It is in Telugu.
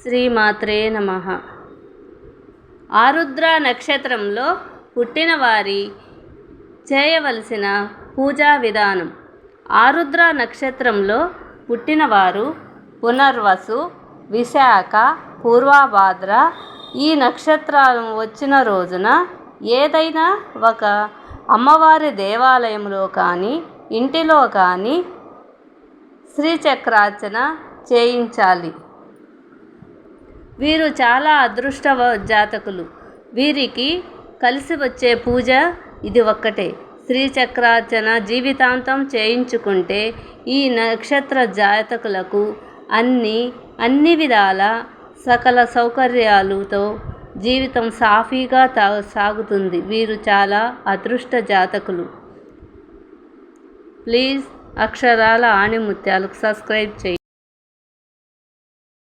శ్రీమాత్రే నమ. ఆరుద్ర నక్షత్రంలో పుట్టిన వారి చేయవలసిన పూజా విధానం. ఆరుద్ర నక్షత్రంలో పుట్టినవారు పునర్వసు విశాఖ పూర్వభాద్ర ఈ నక్షత్రాలు వచ్చిన రోజున ఏదైనా ఒక అమ్మవారి దేవాలయంలో కానీ ఇంటిలో కానీ శ్రీచక్రార్చన చేయించాలి. వీరు చాలా అదృష్ట జాతకులు. వీరికి కలిసి వచ్చే పూజ ఇది ఒక్కటే. శ్రీచక్రార్చన జీవితాంతం చేయించుకుంటే ఈ నక్షత్ర జాతకులకు అన్ని అన్ని విధాల సకల సౌకర్యాలతో జీవితం సాఫీగా సాగుతుంది. వీరు చాలా అదృష్ట జాతకులు. ప్లీజ్ అక్షరాల ఆణిముత్యాలకు సబ్స్క్రైబ్ చేయి.